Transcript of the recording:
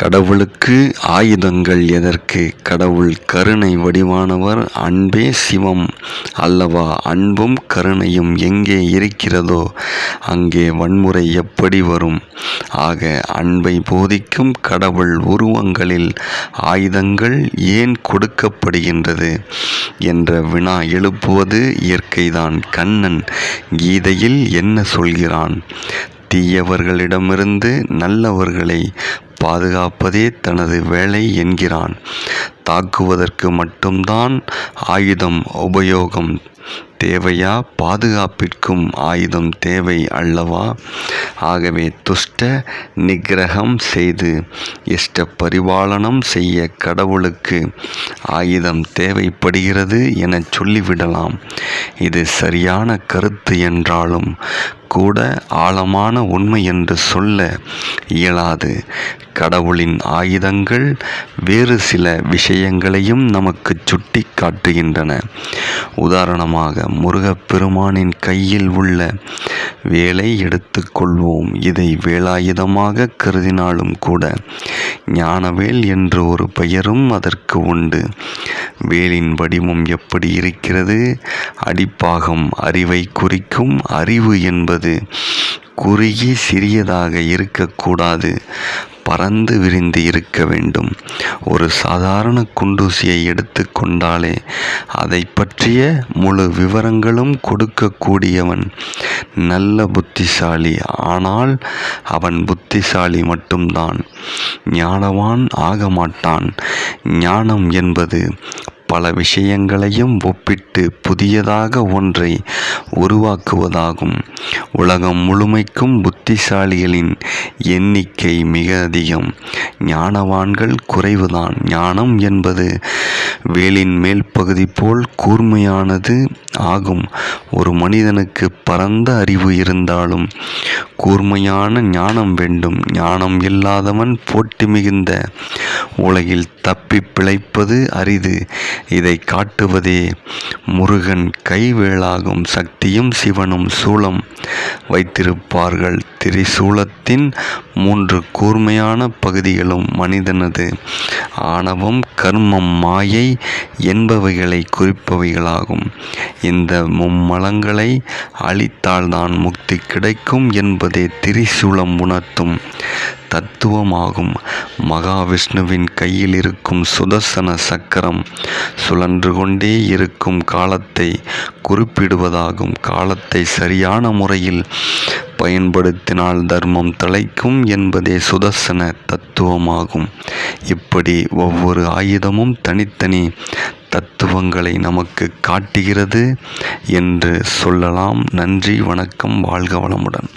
கடவுளுக்கு ஆயுதங்கள் எதற்கு? கடவுள் கருணை வடிவானவர் அன்பே சிவம் அல்லவா? அன்பும் கருணையும் எங்கே இருக்கிறதோ அங்கே வன்முறை எப்படி வரும்? ஆக அன்பை போதிக்கும் கடவுள் உருவங்களில் ஆயுதங்கள் ஏன் கொடுக்கப்படுகின்றது? என்ற வினா எழுப்புவது இயற்கைதான். கண்ணன் கீதையில் என்ன சொல்கிறான்? தீயவர்களிடமிருந்து நல்லவர்களை பாதுகாப்பதே தனது வேலை என்கிறான். தாக்குவதற்கு மட்டும்தான் ஆயுதம் உபயோகம் தேவையா? பாதுகாப்பிற்கும் ஆயுதம் தேவை அல்லவா? ஆகவே துஷ்ட நிகிரகம் செய்து இஷ்ட பரிபாலனம் செய்ய கடவுளுக்கு ஆயுதம் தேவைப்படுகிறது என சொல்லிவிடலாம். இது சரியான கருத்து என்றாலும் கூட ஆழமான உண்மை என்று சொல்ல இயலாது. கடவுளின் ஆயுதங்கள் வேறு சில விஷயங்களையும் நமக்கு சுட்டி காட்டுகின்றன உதாரணமாக முருகப்பெருமானின் கையில் உள்ள வேலை எடுத்துக்கொள்வோம் இதை வேலாயுதமாக கருதினாலும் கூட ஞானவேல் என்று ஒரு பெயரும் அதற்கு உண்டு. வேலின் வடிவம் எப்படி இருக்கிறது? அடிப்பாகம் அறிவை குறிக்கும் அறிவு என்பது குறுகி சிறியதாக இருக்கக்கூடாது. பறந்து விரிந்து இருக்க வேண்டும். ஒரு சாதாரண குண்டூசியை எடுத்துக்கொண்டாலே அதை பற்றிய முழு விவரங்களும் கொடுக்கக்கூடியவன் நல்ல புத்திசாலி. ஆனால் அவன் புத்திசாலி மட்டும்தான். ஞானவான் ஆக மாட்டான் ஞானம் என்பது பல விஷயங்களையும் ஒப்பிட்டு புதியதாக ஒன்றை உருவாக்குவதாகும். உலகம் முழுமைக்கும் புத்திசாலிகளின் எண்ணிக்கை மிக அதிகம். ஞானவான்கள் குறைவுதான். ஞானம் என்பது வேலின் மேல் பகுதி போல் கூர்மையானது ஆகும். ஒரு மனிதனுக்கு பரந்த அறிவு இருந்தாலும் கூர்மையான ஞானம் வேண்டும். ஞானம் இல்லாதவன் போட்டி மிகுந்த உலகில் தப்பி பிழைப்பது அரிது. இதை காட்டுவதே முருகன் கைவேளாகும் சக்தியும் சிவனும் சூளம் வைத்திருப்பார்கள். திரிசூலத்தின் மூன்று கூர்மையான பகுதிகளும் மனிதனது. ஆணவம் கர்மம் மாயை என்பவைகளை குறிப்பவைகளாகும். இந்த மும்மலங்களை அழித்தால்தான் முக்தி கிடைக்கும் என்பதே திரிசூலம் உணர்த்தும் தத்துவமாகும். மகாவிஷ்ணுவின் கையில் இருக்கும் சுதர்சன சக்கரம் சுழன்று கொண்டே இருக்கும் காலத்தை குறிப்பிடுவதாகும். காலத்தை சரியான முறையில் பயன்படுத்தினால் தர்மம் தலைக்கும் என்பதே சுதர்சன தத்துவமாகும். இப்படி ஒவ்வொரு ஆயுதமும் தனித்தனி தத்துவங்களை நமக்கு காட்டுகிறது என்று சொல்லலாம். நன்றி வணக்கம் வாழ்க வளமுடன்.